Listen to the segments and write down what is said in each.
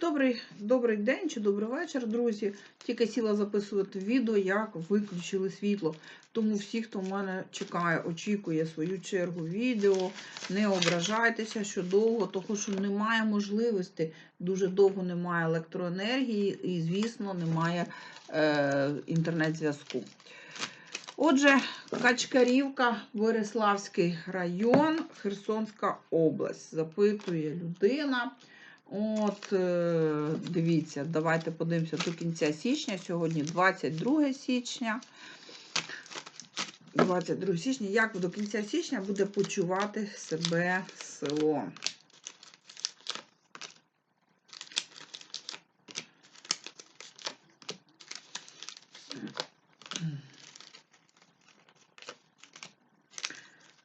Добрий, добрий день чи добрий вечір, друзі. Тільки сіла записувати відео, як виключили світло. Тому всі, хто в мене чекає, очікує свою чергу відео, не ображайтеся, що довго, тому що немає можливості, дуже довго немає електроенергії і, звісно, немає е, інтернет-зв'язку. Отже, Качкарівка, Бориславський район, Херсонська область. Запитує людина. От, е, дивіться, давайте подивимося до кінця січня. Сьогодні 22 січня. 22 січня. Як до кінця січня буде почувати себе село?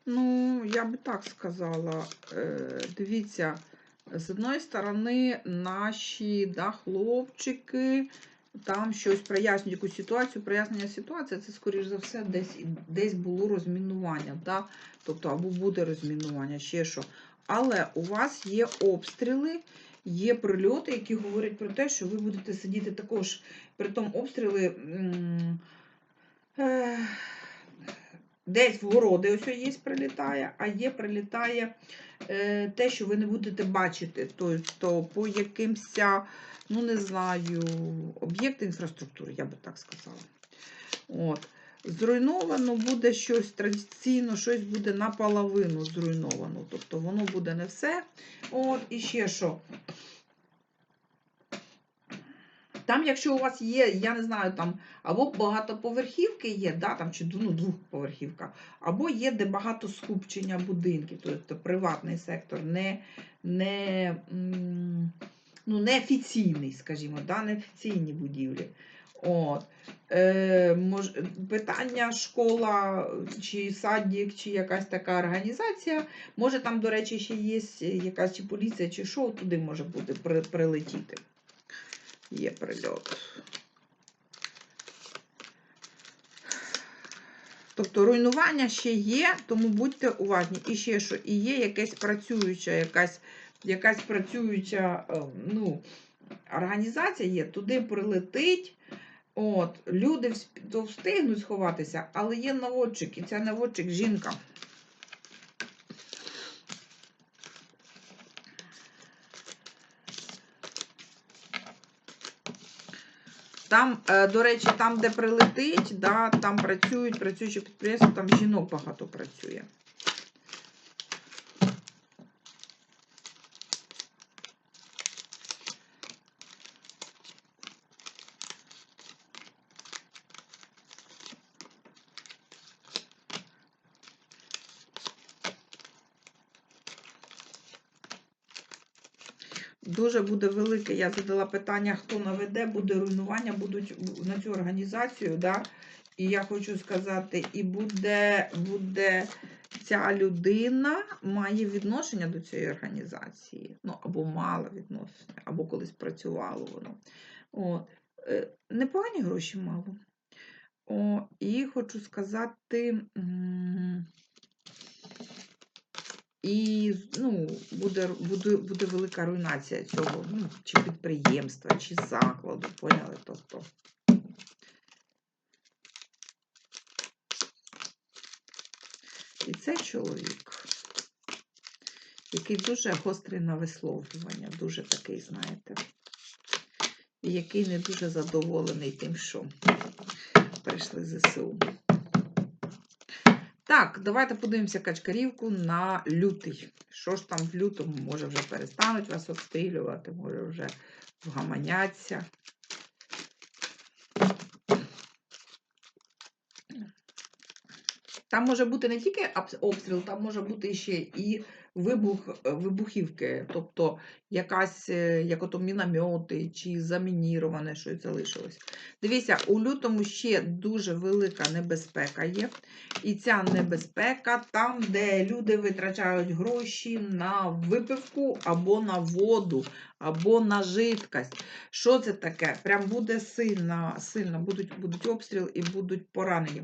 Ну, я би так сказала. Е, Дивіться, з одної сторони, наші да, хлопчики там щось прояснюють якусь ситуацію. Прояснення ситуації це, скоріш за все, десь, десь було розмінування. Да? Тобто, або буде розмінування, ще що. Але у вас є обстріли, є прильоти, які говорять про те, що ви будете сидіти також. При тому обстріли. м, е, Десь в городи ось є прилітає, а є прилітає е, те, що ви не будете бачити. Тобто по якимсь, ну не знаю, об'єкти інфраструктури, я би так сказала. От. Зруйновано буде щось традиційно, щось буде наполовину зруйновано. Тобто воно буде не все. От, і ще що. Там, якщо у вас є, я не знаю, там або багатоповерхівки є, да, там, чи ну, двохповерхівка, або є де багато скупчення будинків, тобто приватний сектор, не не, ну, неофіційний, скажімо, да, неофіційні будівлі. От. Е, мож, питання школа, чи садик, чи якась така організація. Може, там, до речі, ще є якась чи поліція, чи що, туди може бути при, прилетіти. Є прильот. Тобто руйнування ще є, тому будьте уважні. І ще що, і є якась працююча, якась якась працююча е, ну, організація є, туди прилетить. От, Люди встигнуть сховатися, але є наводчик, і ця наводчик жінка. Там, е, до речі, там, де прилетить, да, там працюють, працюючі підприємства, там жінок багато працює. Дуже буде велике. Я задала питання, хто наведе, буде руйнування, будуть на цю організацію. Да? І я хочу сказати, і буде, буде ця людина має відношення до цієї організації. Ну, або мала відношення, або колись працювало воно. Е, Непогані гроші мало. О, і хочу сказати. І ну, буде, буде, буде велика руйнація цього, ну, чи підприємства, чи закладу, поняли? Тобто. І цей чоловік, який дуже гострий на висловлювання, дуже такий, знаєте, і який не дуже задоволений тим, що прийшли ЗСУ. Так, давайте подивимося качкарівку на лютий. Що ж там в лютому? Може вже перестануть вас обстрілювати, може вже вгаманяться. Там може бути не тільки обстріл, там може бути ще і вибух, е, вибухівки, тобто якась, е, як ото міномети чи замініроване щось залишилось. Дивіться, у лютому ще дуже велика небезпека є. І ця небезпека там, де люди витрачають гроші на випивку або на воду, або на жидкость. Що це таке? Прям буде сильно, сильно будуть, будуть обстріл і будуть поранені.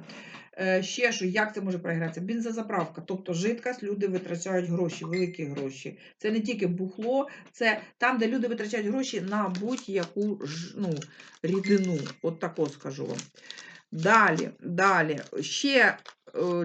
Е, Ще що, як це може проігратися? Бензозаправка, тобто жидкость, люди витрачають гроші, великі гроші. Це не тільки бухло, це там, де люди витрачають гроші на будь-яку ну, рідину. От тако скажу вам. Далі, далі. Ще е,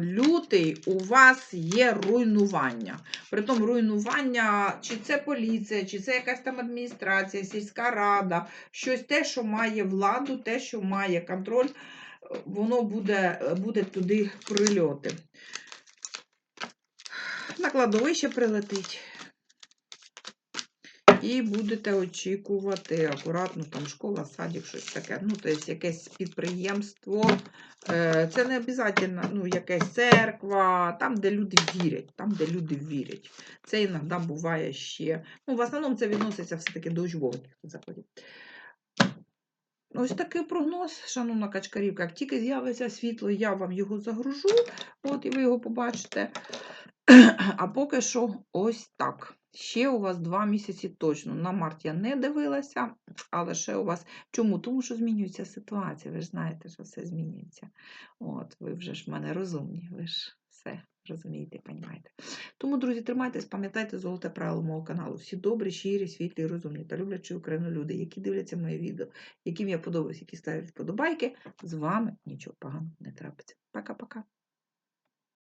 лютий у вас є руйнування. Притом руйнування, чи це поліція, чи це якась там адміністрація, сільська рада, щось те, що має владу, те, що має контроль, е, воно буде, е, буде туди прильоти. На кладовище прилетить. І будете очікувати акуратно, там школа, садик, щось таке. Ну, тобто якесь підприємство. Е, Це не обов'язково ну, якась церква, там, де люди вірять, там, де люди вірять. Це іноді буває ще. Ну, в основному це відноситься все-таки до учбових заходів. Ось такий прогноз, шановна качкарівка. Як тільки з'явиться світло, я вам його загружу, от і ви його побачите. А поки що ось так. Ще у вас два місяці точно. На март я не дивилася, але ще у вас. Чому? Тому що змінюється ситуація. Ви ж знаєте, що все змінюється. От, ви вже ж в мене розумні, ви ж все розумієте, розумієте. Тому, друзі, тримайтесь, пам'ятайте золоте правило мого каналу. Всі добрі, щирі, світлі, розумні та люблячі Україну люди, які дивляться моє відео, яким я подобаюсь, які ставлять вподобайки, з вами нічого поганого не трапиться. Пока-пока.